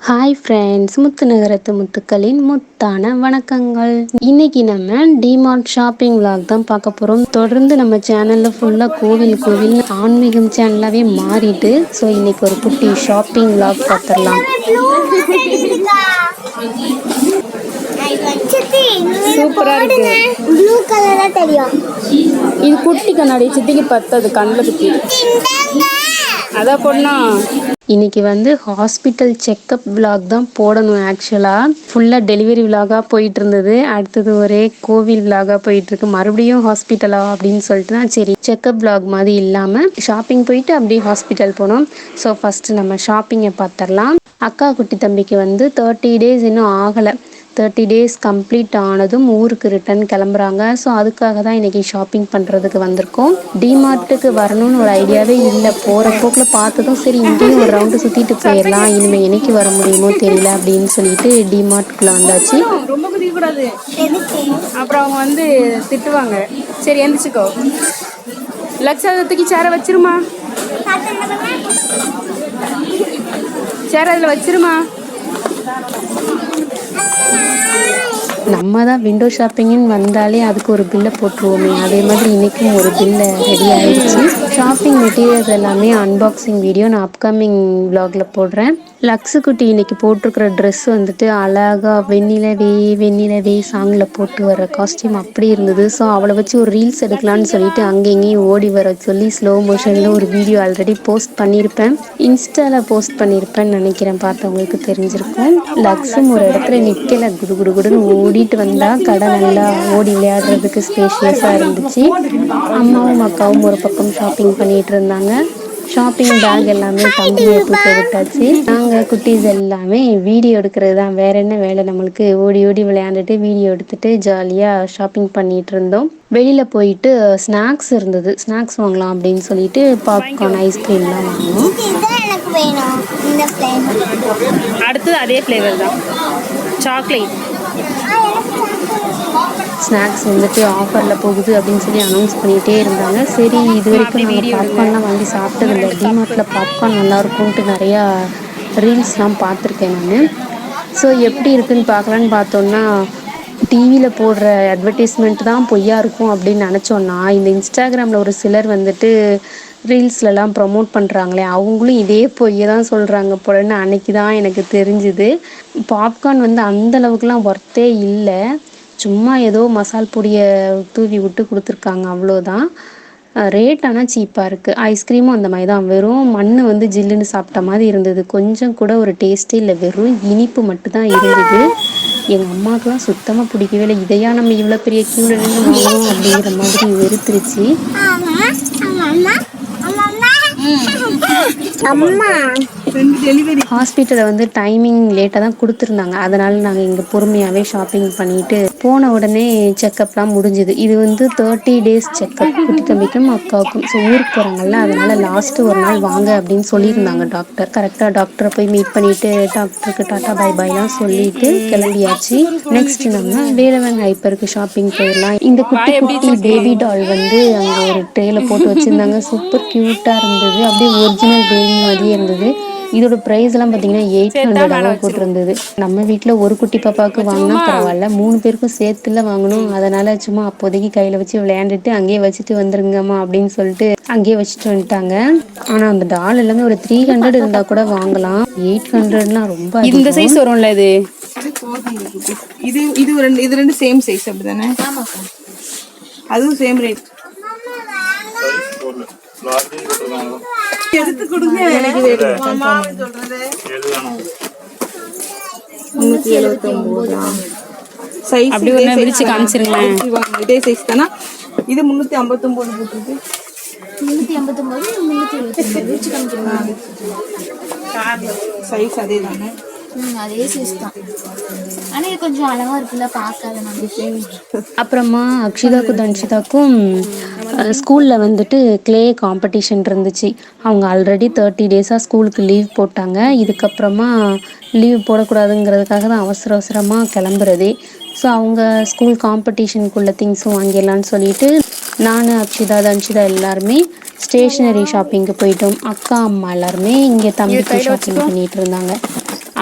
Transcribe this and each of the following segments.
Hi friends முத்து நகரத்து முத்துக்களின் முத்தான வணக்கங்கள். இன்னைக்கு நம்ம டிமார்ட் ஷாப்பிங் விலாக் தான் பார்க்க போகிறோம் தொடர்ந்து நம்ம சேனலில் ஃபுல்லாக கோவில் கோவில் ஆன்மீகம் சேனலாகவே மாறிட்டு ஸோ இன்னைக்கு ஒரு குட்டி ஷாப்பிங் விலாக் பார்த்துடலாம் சூப்பரா இருக்கு. ப்ளூ கலரா தெரியும். இது குட்டி கண்ணாடி சித்திக்கு பத்தது கண்ணில் குத்தி. அதான் பொண்ணா. இன்னைக்கு வந்து ஹாஸ்பிட்டல் செக்கப் விலாக் தான் போடணும் ஆக்சுவலாக ஃபுல்லாக டெலிவரி விலாகாக போயிட்டு இருந்தது அடுத்தது ஒரே கோவில் விலாகாக போயிட்டு இருக்கு மறுபடியும் ஹாஸ்பிட்டலா அப்படின்னு சொல்லிட்டு தான் சரி செக்கப் விலாக் மாதிரி இல்லாமல் ஷாப்பிங் போயிட்டு அப்படியே ஹாஸ்பிட்டல் போனோம். ஸோ ஃபஸ்ட்டு நம்ம ஷாப்பிங்கை பார்த்துடலாம். அக்கா குட்டி தம்பிக்கு வந்து தேர்ட்டி டேஸ் இன்னும் ஆகலை. தேர்ட்டி டேஸ் கம்ப்ளீட் ஆனதும் ஊருக்கு ரிட்டர்ன் கிளம்புறாங்க. ஸோ அதுக்காக தான் இன்றைக்கி ஷாப்பிங் பண்ணுறதுக்கு வந்திருக்கோம் டிமார்ட்டுக்கு வரணும்னு ஒரு ஐடியாவே இல்லை. போகிற போக்கில் பார்த்ததும் சரி இங்கேயும் ஒரு ரவுண்டு சுற்றிட்டு போயிடலாம் இனிமேல் என்னைக்கு வர முடியுமோ தெரியல அப்படின்னு சொல்லிட்டு டிமார்ட்டுக்குள்ளே வந்தாச்சு. ரொம்ப குதிக்க கூடாது அப்புறம் அவங்க வந்து திட்டுவாங்க. சரி எந்திரிச்சுக்கோ. லட்சத்துக்கு சேர வச்சிருமா? சேர அதில் வச்சிருமா? நம்ம தான் விண்டோ ஷாப்பிங்னு வந்தாலே அதுக்கு ஒரு பில்லை போட்டுருவோமே. அதே மாதிரி இன்றைக்கும் ஒரு பில்லை ரெடி ஆகிடுச்சு ஷாப்பிங் மெட்டீரியல்ஸ் எல்லாமே அன்பாக்சிங் வீடியோ நான் அப்கமிங் vlogல போடுறேன். லக்ஸு குட்டி இன்னைக்கு போட்டிருக்கிற ட்ரெஸ் வந்துட்டு அழகா வெண்ணிலவே வெண்ணிலவே சாங்கில் போட்டு வர காஸ்டியூம் அப்படி இருந்தது. ஸோ அவளை வச்சு ஒரு ரீல்ஸ் எடுக்கலான்னு சொல்லிட்டு அங்கேயும் இங்கேயும் ஓடி வர சொல்லி ஸ்லோ மோஷனில் ஒரு வீடியோ ஆல்ரெடி போஸ்ட் பண்ணியிருப்பேன் இன்ஸ்டாவில் போஸ்ட் பண்ணியிருப்பேன்னு நினைக்கிறேன். பார்த்தவங்களுக்கு தெரிஞ்சிருக்கும். லக்ஸும் ஒரு இடத்துல நிற்கல குடு குடு குடுன்னு ஓடிட்டு வந்தால் கடை நல்லா ஓடி விளையாடுறதுக்கு ஸ்பேஷியஸாக இருந்துச்சு. அம்மாவும் அக்காவும் ஒரு பக்கம் ஷாப்பிங் பண்ணிகிட்டு இருந்தாங்க. ஷாப்பிங் பேக் எல்லாமே தம்பியை தூக்க விட்டாச்சு நாங்கள் குட்டீஸ் எல்லாமே வீடியோ எடுக்கிறது தான். வேற என்ன வேலை நம்மளுக்கு? ஓடி ஓடி விளையாண்டுட்டு வீடியோ எடுத்துட்டு ஜாலியாக ஷாப்பிங் பண்ணிட்டு இருந்தோம். வெளியில் போயிட்டு ஸ்நாக்ஸ் இருந்தது. ஸ்நாக்ஸ் வாங்கலாம் அப்படின்னு சொல்லிட்டு பாப்கார்ன் ஐஸ்கிரீம்லாம் வாங்கினோம். இதுதான் எனக்கு வேணும். இந்த ஃப்ளேவர் அடுத்தது அதே ஃப்ளேவர் தான். சாக்லேட் ஸ்நாக்ஸ் வந்துட்டு ஆஃபரில் போகுது அப்படின்னு சொல்லி அனௌன்ஸ் பண்ணிகிட்டே இருந்தாங்க. சரி இது வரைக்கும் நாங்கள் பாப்கார்ன்லாம் வாங்கி சாப்பிட்டதில்ல. டிமார்ட்டில் பாப்கார்ன் நல்லாயிருக்கும்ன்ட்டு நிறையா ரீல்ஸ்லாம் பார்த்துருக்கேன் நான். ஸோ எப்படி இருக்குன்னு பார்க்கலான்னு பார்த்தோன்னா டிவியில் போடுற அட்வர்டைஸ்மெண்ட் தான் பொய்யா இருக்கும் அப்படின்னு நினச்சோன்னா இந்த இன்ஸ்டாகிராமில் ஒரு சிலர் வந்துட்டு ரீல்ஸ்லலாம் ப்ரமோட் பண்ணுறாங்களே அவங்களும் இதே பொய்யை தான் சொல்கிறாங்க போலன்னு அன்னைக்கு தான் எனக்கு தெரிஞ்சுது. பாப்கார்ன் வந்து அந்த அளவுக்குலாம் ஒர்த்தே இல்லை. சும்மா ஏதோ மசால் பொடியை தூவி விட்டு கொடுத்துருக்காங்க அவ்வளோதான் ரேட் ஆனால் சீப்பாக இருக்குது ஐஸ்கிரீமும் அந்த மாதிரி தான். வெறும் மண் வந்து ஜில்லுன்னு சாப்பிட்ட மாதிரி இருந்தது. கொஞ்சம் கூட ஒரு டேஸ்ட்டே இல்லை. வெறும் இனிப்பு மட்டும்தான் இருந்தது. எங்கள் அம்மாவுக்குலாம் சுத்தமாக பிடிக்கவே இல்லை. இதையா நம்ம இவ்வளோ பெரிய க்யூவில் நின்று வாங்கணும் அப்படிங்கிற மாதிரி வெறுத்துருச்சு. அம்மா. ஹாஸ்பிட்டலில் வந்து டைமிங் லேட்டாக தான் கொடுத்துருந்தாங்க. அதனால நாங்கள் இங்கே பொறுமையாகவே ஷாப்பிங் பண்ணிட்டு போன உடனே செக்கப்லாம் முடிஞ்சுது. இது வந்து தேர்ட்டி டேஸ் செக்கப் குட்டி தம்பிக்கும் அக்காவுக்கும். ஸோ ஊருக்கு போகிறாங்கல்ல அதனால லாஸ்ட்டு ஒரு நாள் வாங்க அப்படின்னு சொல்லியிருந்தாங்க டாக்டர் கரெக்டாக டாக்டரை போய் மீட் பண்ணிட்டு டாக்டருக்கு டாட்டா பை பாய்லாம் சொல்லிட்டு கிளம்பியாச்சு. நெக்ஸ்ட் நம்ம வேலவன் ஹைப்பருக்கு ஷாப்பிங் போயிடலாம். இந்த குட்டி குட்டி பேபி டால் வந்து அங்கே ஒரு ட்ரேல போட்டு வச்சுருந்தாங்க. சூப்பர் க்யூட்டாக இருந்தது. அப்படியே ஒரிஜினல் பேபி மாதிரியே இருந்தது. இதோட ப்ரைஸ் எல்லாம் பார்த்தீங்கன்னா எயிட் ஹண்ட்ரட் அளவு போட்டிருந்தது. நம்ம வீட்டில் ஒரு குட்டி பாப்பாவுக்கு வாங்கினா பரவாயில்ல. மூணு பேருக்கும் சேர்த்துல வாங்கணும். அதனால சும்மா அப்போதைக்கு கையில் வச்சு விளையாண்டுட்டு அங்கேயே வச்சுட்டு வந்துருங்கம்மா அப்படின்னு சொல்லிட்டு அங்கேயே வச்சுட்டு வந்துட்டாங்க. ஆனால் அந்த டால் எல்லாமே ஒரு த்ரீ ஹண்ட்ரட் இருந்தால் கூட வாங்கலாம். எயிட் ஹண்ட்ரட்லாம் ரொம்ப இந்த. சைஸ் வரும்ல இது? இது இது ரெண்டு இது ரெண்டு சேம் சைஸ் அப்படிதானே? அதுவும் சேம் ரேட் எடுத்து கொடுங்க. எனக்கு முன்னூத்தி எழுபத்தி ஒன்பது சைஸ் அப்படி ஒண்ணு விரிச்சு காமிச்சிருங்களேன். இதே சைஸ் தானா? இது முன்னூத்தி ஐம்பத்தொன்பது போட்டுருக்கு. முந்நூற்றி ஐம்பத்தொம்போது முந்நூற்றி சைஸ் அதே தானே? அதே சைஸ் தான். ஆனால் இது கொஞ்சம் அளவாக இருக்குல்ல பார்க்காத நம்ம அப்புறமா அக்ஷிதாக்கும் தன்ஷிதாக்கும் ஸ்கூலில் வந்துட்டு க்ளே காம்படிஷன் இருந்துச்சு. அவங்க ஆல்ரெடி தேர்ட்டி டேஸாக ஸ்கூலுக்கு லீவ் போட்டாங்க. இதுக்கப்புறமா லீவ் போடக்கூடாதுங்கிறதுக்காக தான் அவசர அவசரமாக கிளம்புறதே. ஸோ அவங்க ஸ்கூல் காம்படிஷனுக்குள்ள திங்ஸும் வாங்கிடலான்னு சொல்லிட்டு நான் அக்ஷிதா தன்ஷிதா எல்லாருமே ஸ்டேஷ்னரி ஷாப்பிங்க்கு போயிட்டோம். அக்கா அம்மா எல்லாருமே இங்கே தம்பிக்கு ஷாப்பிங் பண்ணிட்டு இருந்தாங்க.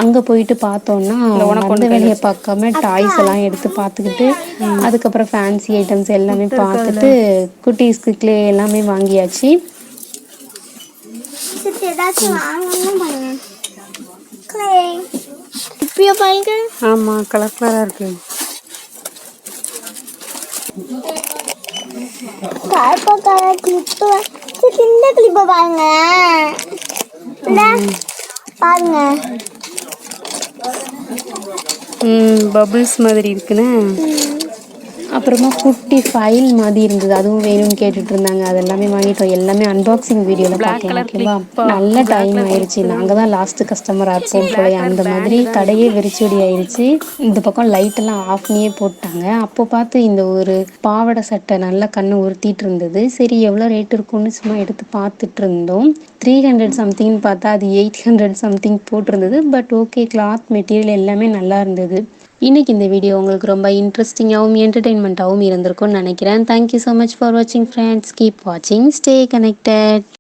அங்கே போயிட்டு பார்த்தோன்னா அந்த வேலையை பார்க்காம டாய்ஸ் எல்லாம் எடுத்து பார்த்துக்கிட்டு அதுக்கப்புறம் ஃபேன்சி ஐட்டம்ஸ் எல்லாமே பார்த்துட்டு குட்டீஸ்க்கு க்ளே எல்லாமே வாங்கியாச்சு. ஆமாம் கலர் கலராக இருக்கு. இந்த கிளிப்பை பாருங்க. பபுள்ஸ் மாதிரி இருக்குன்னு. அப்புறமா குட்டி ஃபைல் மாதிரி இருந்தது. அதுவும் வேணும்னு கேட்டுட்டு இருந்தாங்க அது எல்லாமே வாங்கிட்டோம் எல்லாமே அன்பாக்சிங் வீடியோவில் பார்க்கலாம் ஓகேவா? நல்ல டைம் ஆயிடுச்சு. நாங்கள் தான் லாஸ்ட் கஸ்டமராக இருப்போம் போல அந்த மாதிரி கடையே வெறிச்சொடி ஆயிடுச்சு. இந்த பக்கம் லைட் எல்லாம் ஆஃப்னியே போட்டாங்க. அப்போ பார்த்து இந்த ஒரு பாவாடை சட்டை நல்லா கண்ணு உறுத்திட்டு இருந்தது. சரி எவ்வளோ ரேட் இருக்கும்னு சும்மா எடுத்து பார்த்துட்டு இருந்தோம். த்ரீ ஹண்ட்ரட் சம்திங்னு பார்த்தா அது எயிட் ஹண்ட்ரட் சம்திங் போட்டிருந்தது. பட் ஓகே கிளாத் மெட்டீரியல் எல்லாமே நல்லா இருந்தது. இன்னைக்கு இந்த வீடியோ உங்களுக்கு ரொம்ப இன்ட்ரெஸ்டிங்காகவும் என்டர்டெயின்மெண்ட்டாகவும் இருந்திருக்கும்னு நினைக்கிறேன். தேங்க்யூ ஸோ மச் ஃபார் வாட்சிங் ஃப்ரெண்ட்ஸ் கீப் வாட்சிங் ஸ்டே கனெக்டட்